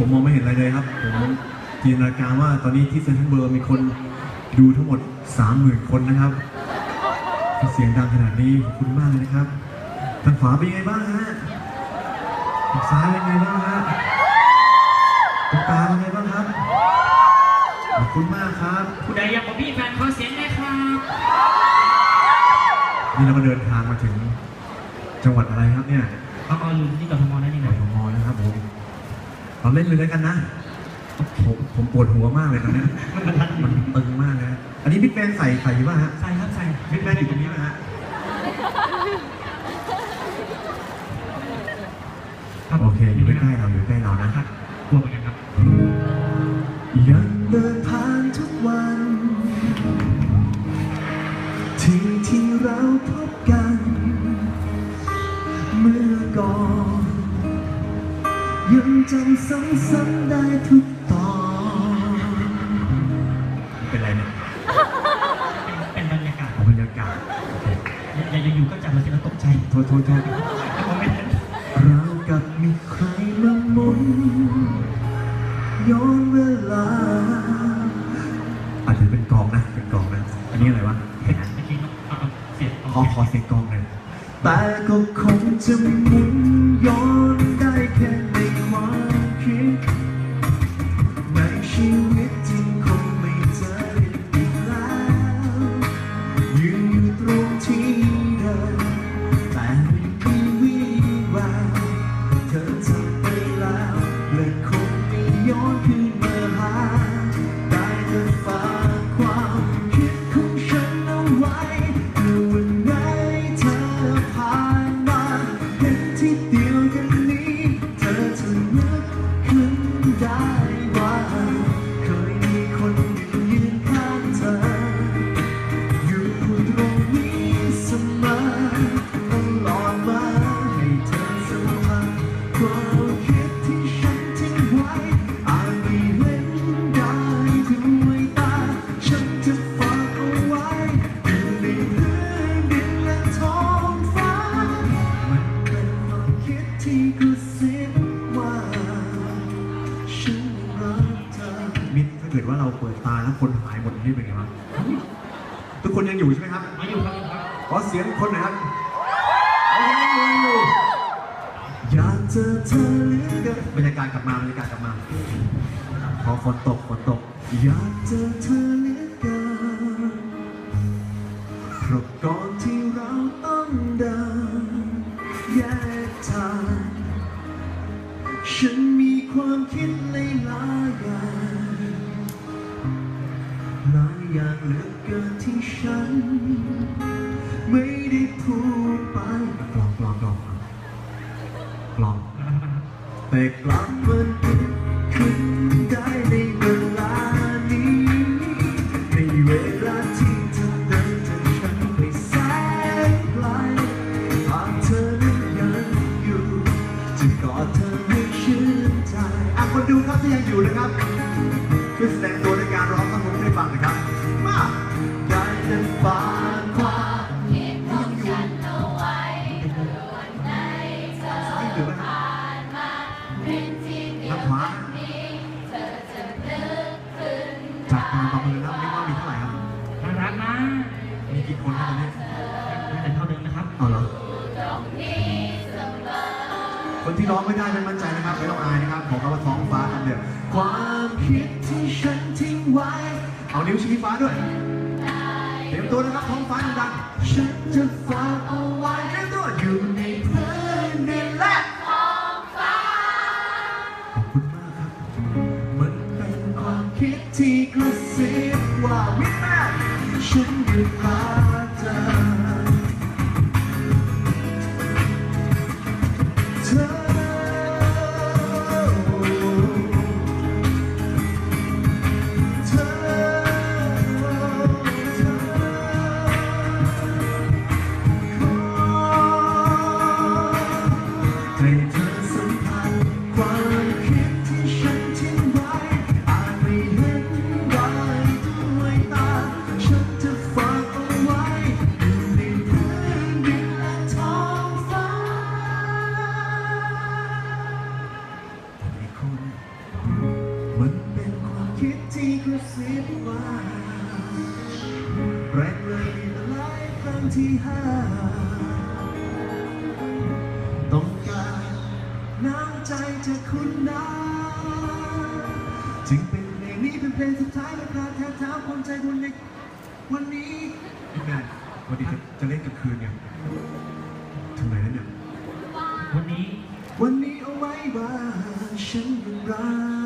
ผมมองไม่เห็นอะไรเลยครับผมจินตนาการว่าตอนนี้ที่เซนทรัลเวิร์มีคนดูทั้งหมด 30,000 คนนะครับ เสียงดังขนาดนี้ขอบคุณมากเลยนะครับทางขวาเป็นยังไงบ้างฮะทางซ้ายเป็นยังไงบ้างฮะตรงกลางเป็นยังไงบ้างครับขอบคุณมากครับผู้ใดอยากบอกพี่แฟนขอเสียงหน่อยครับนี่เราก็เดินทางมาถึงจังหวัดอะไรครับเนี่ย เอาเอาลืมที่กทมได้นี่กหน่อยทมนะครับผมเราเล่นเลยแล้วกันนะ ผมผมปวดหัวมากเลยตอนเนี้ยมันบรรทัดมันตึงมากนะฮะอันนี้บิ๊กแมนใส่ใส่อยู่ป่ะฮะใส่ครับใส่บิ๊กแมนอยู่ตรงนี้นะฮะครับโอเคอยู่ใกล้ๆเราอยู่ใกล้เรานะ ครับกลัวเหมือนกันครับยังเดินผ่านทุกวันที่ที่เราพบกันเมื่อ ก่อนยังจำซ้ำๆได้ทุกตอนเป็นไรเนี่ยเป็นบรรยากาศเอาบรรยากาศโอเคอย่าอย่าอยู่ๆก็จับมาสิแล้วตกใจโทษโทษโทษผมไม่ได้เรากับมีใครมาหมุนย้อนเวลาอาจจะเป็นกองนะเป็นกองนะอันนี้อะไรวะเมื่อกี้เสียงขอขอเสียงกองหน่อยแต่ก็คง จะหมุนย้อนได้แค่ในความคิด ในชีวิตจริงคงไม่เจออีกแล้วยืนอยู่ตรงที่เดิม กิดว่าเราเปิดตาแล้วคนหายหมดนี่เป็นไงบ้างทุกคนยังอยู่ใช่ไหมครับมาอยู่ครับอยู่ครับขอเสียงคนหน่อยครับยังอยู่อยากเจอเธอเหลือเกินบรรยากาศกลับมาบรรยากาศกลับมาพอฝนตกฝนตกอยากเจอเธอเหลือเกินเพราะก่อนที่เราต้องเดินแยกทางฉันมีความคิดในหลายอย่างหลาย อย่างเหลือเกินที่ฉัน ไม่ได้พูดไปกลองกลองกลองกลองแต่กลับมันขึ้นได้ในเวลานี้ในเวลาที่เธอเดินจากฉันไปแสนไกลหากเธอนั้นยังอยู่ จะกอดเธอให้ชื่นใจอะคนดูครับที่ยังอยู่นะครับช่วยแสดงตัว คนครับตอนนี้แต่เท่าเดิมนะครับเอาเหรอคนที่ร้องไม่ได้ไม่มั่นใจนะครับไม่ต้องอายนะครับบอกเขาว่าท้องฟ้าคำเดียวความคิดที่ฉันทิ้งไว้ เอานิ้วชี้ฟ้าด้วยเตรียมตัวนะครับท้องฟ้าดังฉันจะฝากเอาไว้ ที่ห้าต้องการน้ำใจจากคุณนะจึงเป็นเพลงนี้เป็นเพลงสุดท้ายและการแทนเท้าคนใจบุญในวันนี้พี่แมนวันนี้จะจะเล่นกลางคืนเนี่ยทำไมนั่นเนี่ย วันนี้ วันนี้เอาไว้ว่าฉันยังรัก